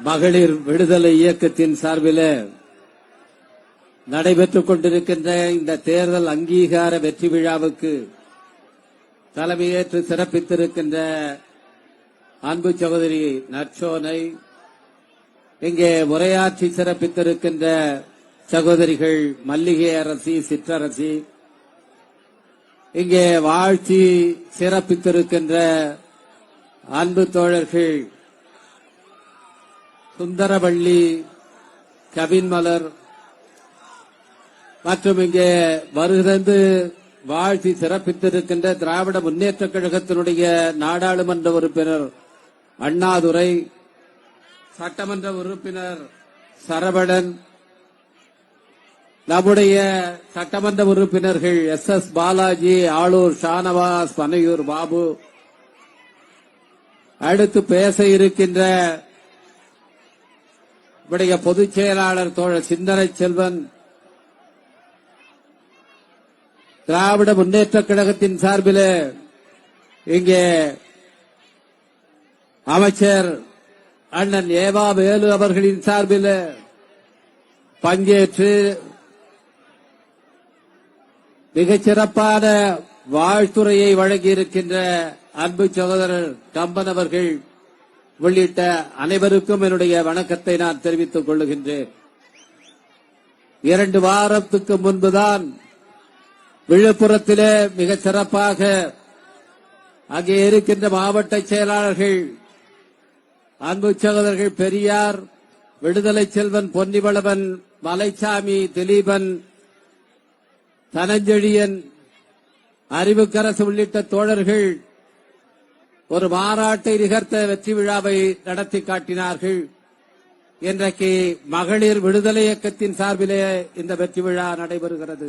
மகளிர் விடுதலை இயக்கத்தின் சார்பில் நடைபெற்றுக் கொண்டிருக்கின்ற இந்த தேர்தல் அங்கீகார வெற்றி விழாவுக்கு தலைமையேற்று சிறப்பித்திருக்கின்ற அன்பு சகோதரி நற்சோனை இங்கே உரையாற்றி சிறப்பித்திருக்கின்ற சகோதரிகள் மல்லிகை அரசி சிற்றரசி இங்கே வாழ்த்தி சிறப்பித்திருக்கின்ற அன்பு தோழர்கள் சுந்தரவள்ளி கவின்மலர் மற்றும் இங்கே வருகிறது வாழ்த்தி சிறப்பித்திருக்கின்ற திராவிட முன்னேற்ற கழகத்தினுடைய நாடாளுமன்ற உறுப்பினர் அண்ணாதுரை சட்டமன்ற உறுப்பினர் சரவணன் நம்முடைய சட்டமன்ற உறுப்பினர்கள் எஸ் எஸ் பாலாஜி ஆளூர் ஷானவாஸ் பனையூர் பாபு. அடுத்து பேச இருக்கின்ற நம்முடைய பொதுச் செயலாளர் தோழர் சிந்தனை செல்வன் திராவிட முன்னேற்ற கழகத்தின் சார்பில் இங்கே அமைச்சர் அண்ணன் ஏவா வேலு அவர்களின் சார்பில் பங்கேற்று மிகச்சிறப்பான வாழ்த்துறையை வழங்கியிருக்கின்ற அன்பு சகோதரர் கம்பன் அவர்கள் உள்ளிட்ட அனைவருக்கும் என்னுடைய வணக்கத்தை நான் தெரிவித்துக் கொள்ளுகின்றேன். இரண்டு வாரத்துக்கு முன்புதான் விழுப்புரத்திலே மிகச் சிறப்பாக அங்கே இருக்கின்ற மாவட்ட செயலாளர்கள் அன்பு சகோதரர்கள் பெரியார் விடுதலை செல்வன் பொன்னிவளவன் மலைச்சாமி திலீபன் தனஞ்செழியன் அறிவுக்கரசு உள்ளிட்ட தோழர்கள் ஒரு மாநாட்டை நிகழ்த்த வெற்றி விழாவை நடத்தி காட்டினார்கள். இன்றைக்கு மகளிர் விடுதலை இயக்கத்தின் சார்பிலே இந்த வெற்றி விழா நடைபெறுகிறது.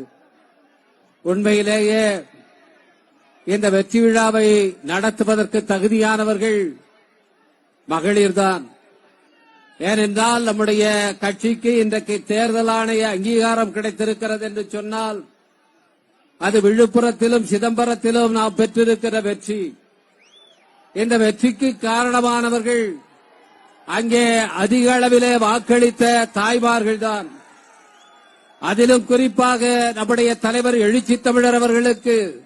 உண்மையிலேயே இந்த வெற்றி விழாவை நடத்துவதற்கு தகுதியானவர்கள் மகளிர்தான் ஏனென்றால் நம்முடைய கட்சிக்கு இன்றைக்கு தேர்தல் ஆணைய அங்கீகாரம் கிடைத்திருக்கிறது என்று சொன்னால் அது விழுப்புரத்திலும் சிதம்பரத்திலும் நாம் பெற்றிருக்கிற வெற்றி. இந்த வெற்றிக்கு காரணமானவர்கள் அங்கே அதிக அளவிலே வாக்களித்த தாய்மார்கள்தான். அதிலும் குறிப்பாக நம்முடைய தலைவர் எழுச்சி தமிழர் அவர்களுக்கு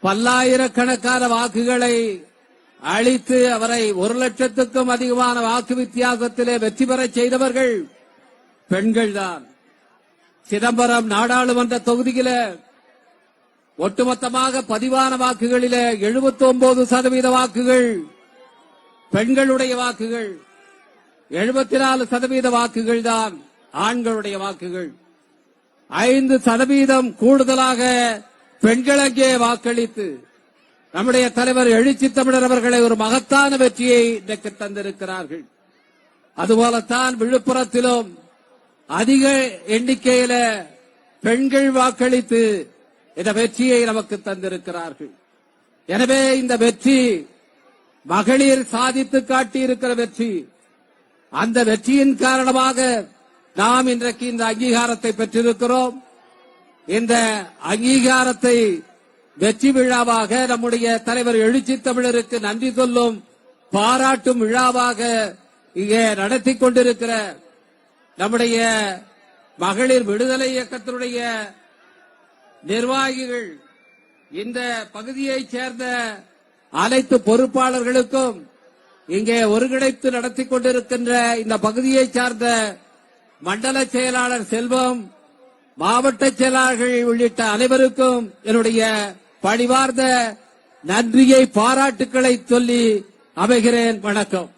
பல்லாயிரக்கணக்கான வாக்குகளை அளித்து அவரை ஒரு லட்சத்துக்கும் அதிகமான வாக்கு வித்தியாசத்திலே வெற்றி பெறச் செய்தவர்கள் பெண்கள்தான். சிதம்பரம் நாடாளுமன்ற தொகுதியில ஒட்டுமொத்தமாக பதிவான வாக்குகளில எழுபத்தி ஒன்பது சதவீத வாக்குகள் பெண்களுடைய வாக்குகள் 74% நாலு சதவீத வாக்குகள் தான் ஆண்களுடைய வாக்குகள். ஐந்து சதவீதம் கூடுதலாக பெண்கள் அங்கே வாக்களித்து நம்முடைய தலைவர் எழுச்சி தமிழர் அவர்களை ஒரு மகத்தான வெற்றியை இன்றைக்கு தந்திருக்கிறார்கள். அதுபோலத்தான் விழுப்புரத்திலும் அதிக எண்ணிக்கையில பெண்கள் வாக்களித்து இந்த வெற்றியை நமக்கு தந்திருக்கிறார்கள். எனவே இந்த வெற்றி மகளிர் சாதித்து காட்டியிருக்கிற வெற்றி அந்த வெற்றியின் காரணமாக நாம் இன்றைக்கு இந்த அங்கீகாரத்தை பெற்றிருக்கிறோம். இந்த அங்கீகாரத்தை வெற்றி விழாவாக நம்முடைய தலைவர் எழுச்சி தமிழருக்கு நன்றி சொல்லும் பாராட்டும் விழாவாக இங்கே நடத்தி கொண்டிருக்கிற நம்முடைய மகளிர் விடுதலை இயக்கத்தினுடைய நிர்வாகிகள் இந்த பகுதியைச் சேர்ந்த அனைத்து பொறுப்பாளர்களுக்கும் இங்கே ஒருங்கிணைத்து நடத்தி கொண்டிருக்கின்ற இந்த பகுதியைச் சார்ந்த மண்டல செயலாளர் செல்வம் மாவட்ட செயலாளர்கள் உள்ளிட்ட அனைவருக்கும் என்னுடைய பணிவார்ந்த நன்றியை பாராட்டுக்களை சொல்லி அமைகிறேன். வணக்கம்.